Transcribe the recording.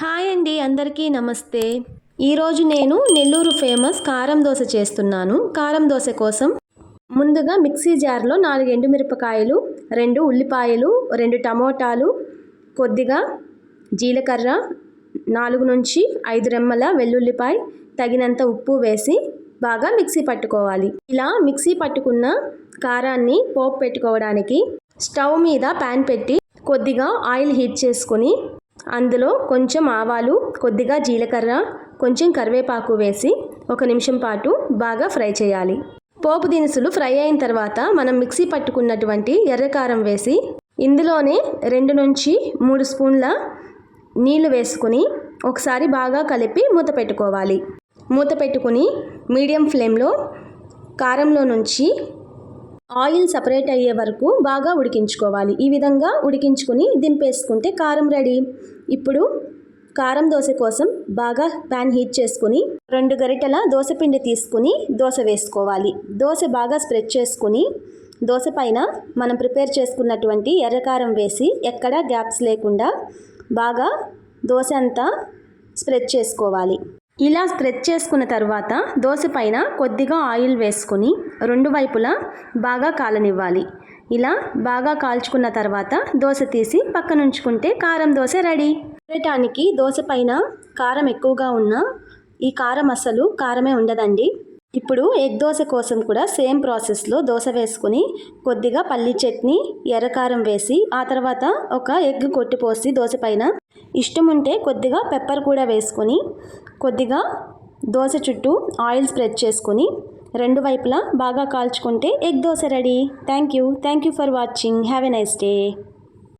Hi అండి అందరికీ నమస్తే. ఈరోజు నేను నెల్లూరు ఫేమస్ కారం దోశ చేస్తున్నాను. కారం దోశ కోసం ముందుగా మిక్సీ జార్లో నాలుగు ఎండుమిరపకాయలు రెండు ఉల్లిపాయలు రెండు టమోటాలు కొద్దిగా జీలకర్ర నాలుగు నుంచి ఐదు రెమ్మల వెల్లుల్లిపాయ తగినంత ఉప్పు వేసి బాగా మిక్సీ పట్టుకోవాలి. ఇలా మిక్సీ పట్టుకున్న కారాన్ని పోపు పెట్టుకోవడానికి స్టవ్ మీద ప్యాన్ పెట్టి కొద్దిగా ఆయిల్ హీట్ చేసుకొని అందులో కొంచెం ఆవాలు కొద్దిగా జీలకర్ర కొంచెం కరివేపాకు వేసి ఒక నిమిషం పాటు బాగా ఫ్రై చేయాలి. పోపు దినుసులు ఫ్రై అయిన తర్వాత మనం మిక్సీ పట్టుకున్నటువంటి ఎర్రకారం వేసి ఇందులోనే రెండు నుంచి మూడు స్పూన్ల నీళ్ళు వేసుకుని ఒకసారి బాగా కలిపి మూత పెట్టుకోవాలి. మూత పెట్టుకుని మీడియం ఫ్లేమ్లో కారంలో నుంచి ఆయిల్ సపరేట్ అయ్యే వరకు బాగా ఉడికించుకోవాలి. ఈ విధంగా ఉడికించుకుని దింపేసుకుంటే కారం రెడీ. ఇప్పుడు కారం దోశ కోసం బాగా ప్యాన్ హీట్ చేసుకుని రెండు గరిటెల దోశ పిండి తీసుకుని దోశ వేసుకోవాలి. దోశ బాగా స్ప్రెడ్ చేసుకుని దోశ పైన మనం ప్రిపేర్ చేసుకున్నటువంటి ఎర్రకారం వేసి ఎక్కడా గ్యాప్స్ లేకుండా బాగా దోశ అంతా స్ప్రెడ్ చేసుకోవాలి. ఇలా స్ప్రెడ్ చేసుకున్న తర్వాత దోశ పైన కొద్దిగా ఆయిల్ వేసుకొని రెండు వైపులా బాగా కాలనివ్వాలి. ఇలా బాగా కాల్చుకున్న తర్వాత దోశ తీసి పక్కన ఉంచుకుంటే కారం దోశ రెడీ. తినటానికి దోశ పైన కారం ఎక్కువగా ఉన్న ఈ కారం అసలు కారమే ఉండదండి. ఇప్పుడు ఎగ్ దోశ కోసం కూడా సేమ్ ప్రాసెస్లో దోశ వేసుకుని కొద్దిగా పల్లి చట్నీ ఎర్రకారం వేసి ఆ తర్వాత ఒక ఎగ్ కొట్టిపోసి దోశ పైన ఇష్టం ఉంటే కొద్దిగా పెప్పర్ కూడా వేసుకొని కొద్దిగా దోశ చుట్టూ ఆయిల్ స్ప్రెడ్ చేసుకొని రెండు వైపులా బాగా కాల్చుకుంటే egg dosa ready. Thank you thank you for watching. Have a nice day.